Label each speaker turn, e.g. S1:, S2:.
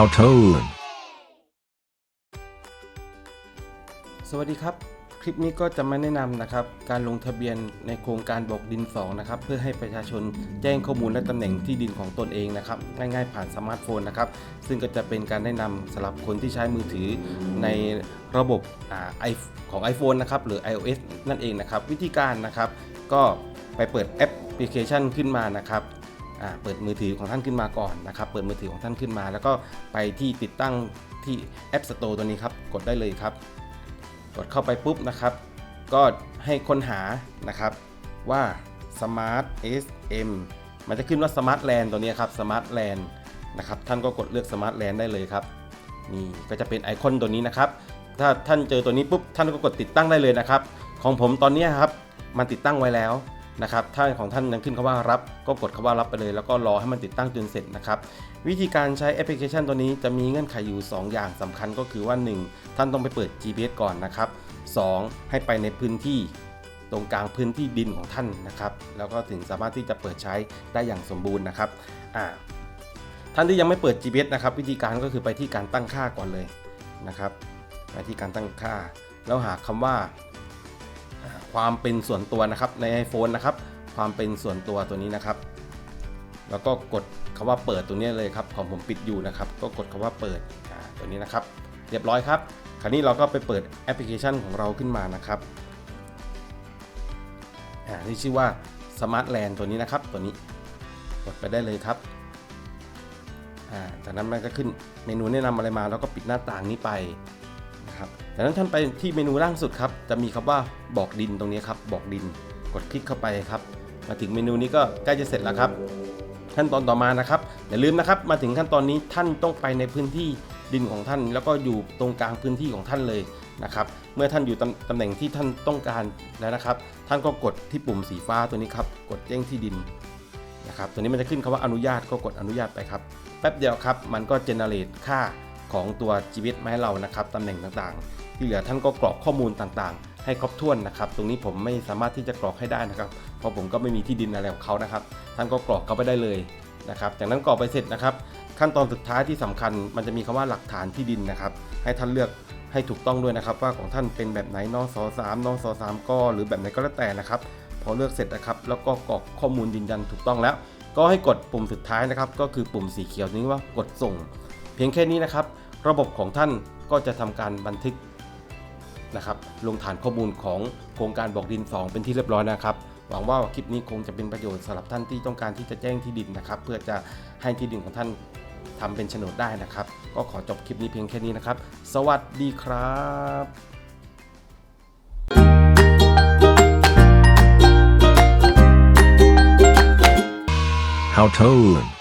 S1: How Tone
S2: สวัสดีครับ คลิปนี้ก็จะมาแนะนำนะครับ การลงทะเบียนในโครงการบอกดิน 2 นะครับ เพื่อให้ประชาชนแจ้งข้อมูลและตำแหน่งที่ดินของตนเองนะครับ ง่ายๆผ่านสมาร์ทโฟนนะครับ ซึ่งก็จะเป็นการแนะนำสำหรับคนที่ใช้มือถือในระบบอของ iPhone นะครับ หรือ iOS นั่นเองนะครับ วิธีการนะครับ ก็ไปเปิดแอปพลิเคชันขึ้นมานะครับ เปิดมือถือของท่านขึ้นมาก่อนนะครับ เปิดมือถือของท่านขึ้นมา แล้วก็ไปที่ติดตั้งที่ App Store ตัวนี้ครับ กดได้เลยครับ กดเข้าไปปุ๊บนะครับ ก็ให้ค้นหานะครับว่า Smart SM มันจะขึ้นว่า Smart Land ตัวนี้ครับ Smart Land นะครับท่านก็กดเลือก Smart Land ได้เลยครับนี่ก็จะเป็นไอคอนตัวนี้นะครับ ถ้าท่านเจอตัวนี้ปุ๊บท่านก็กดติดตั้งได้เลยนะครับ ของผมตอนนี้ครับมันติดตั้งไว้แล้ว นะครับถ้าของท่านยังขึ้นคำว่ารับ ก็กดคำว่ารับไปเลย แล้วก็รอให้มันติดตั้งจนเสร็จนะครับวิธีการใช้แอปพลิเคชันตัวนี้จะมีเงื่อนไขอยู่ 2 อย่างสำคัญก็คือว่า 1 ท่านต้องไปเปิด GPS ก่อนนะครับ2ให้ไปในพื้นที่ตรงกลางพื้นที่ดินของท่านนะครับ แล้วก็ถึงสามารถที่จะเปิดใช้ได้อย่างสมบูรณ์นะครับอ่าท่านที่ยังไม่เปิด GPS นะครับ วิธีการก็คือไปที่การตั้งค่าก่อนเลยนะครับไปที่การตั้งค่า แล้วหาคำว่าอ่า ความเป็นส่วนตัวนะครับใน iPhone นะครับ ความเป็นส่วนตัวตัวนี้นะครับ แล้วก็กดคำว่าเปิดตัวนี้เลยครับของผมปิดอยู่นะครับ ก็กดคำว่าเปิดตัวนี้นะครับ เรียบร้อยครับ คราวนี้เราก็ไปเปิดแอปพลิเคชันของเราขึ้นมานะครับอ่าที่ชื่อว่า Smart Land ตัวนี้นะครับ ตัวนี้กดไปได้เลยครับอ่าจากนั้นมันก็ขึ้นเมนูแนะนำอะไรมา แล้วก็ปิดหน้าต่างนี้ไป นะครับจากนั้นท่านไปที่เมนูล่างสุดครับ จะมีคำว่าบอกดินตรงนี้ครับ บอกดิน กดคลิกเข้าไปครับ มาถึงเมนูนี้ก็ใกล้จะเสร็จแล้วครับ ขั้นตอนต่อมานะครับ อย่าลืมนะครับ มาถึงขั้นตอนนี้ท่านต้องไปในพื้นที่ดินของท่าน แล้วก็อยู่ตรงกลางพื้นที่ของท่านเลยนะครับ เมื่อท่านอยู่ตำตำแหน่งที่ท่านต้องการแล้วนะครับ ท่านก็กดที่ปุ่มสีฟ้าตัวนี้ครับ กดแจ้งที่ดินนะครับ ตัวนี้มันจะขึ้นคำว่าอนุญาตก็กดอนุญาตไปครับ แป๊บเดียวครับ มันก็เจเนเรตค่า ของตัวชีวิตมาให้เรานะครับตำแหน่งต่างๆ ที่เหลือท่านก็กรอกข้อมูลต่างๆ ให้ครบถ้วนนะครับ ตรงนี้ผมไม่สามารถที่จะกรอกให้ได้นะครับ เพราะผมก็ไม่มีที่ดินอะไรของเขานะครับ ท่านก็กรอกเขาไปได้เลยนะครับ จากนั้นกรอกไปเสร็จนะครับ ขั้นตอนสุดท้ายที่สำคัญ มันจะมีคำว่าหลักฐานที่ดินนะครับ ให้ท่านเลือกให้ถูกต้องด้วยนะครับ ว่าของท่านเป็นแบบไหนนอสสามนอสสามกหรือแบบไหนก็แล้วแต่นะครับ พอเลือกเสร็จนะครับ แล้วก็กรอกข้อมูลยืนยันถูกต้องแล้ว ก็ให้กดปุ่มสุดท้ายนะครับ ก็คือปุ่มสีเขียวนี้ว่ากดส่ง เพียงแค่นี้นะครับ ระบบของท่านก็จะทำการบันทึกนะครับลงฐานข้อมูลของโครงการบอกดิน 2 เป็นที่เรียบร้อยนะครับ หวังว่าคลิปนี้คงจะเป็นประโยชน์สำหรับท่านที่ต้องการที่จะแจ้งที่ดินนะครับ เพื่อจะให้ที่ดินของท่านทำเป็นโฉนดได้นะครับ ก็ขอจบคลิปนี้เพียงแค่นี้นะครับ สวัสดีครับ
S1: How Tone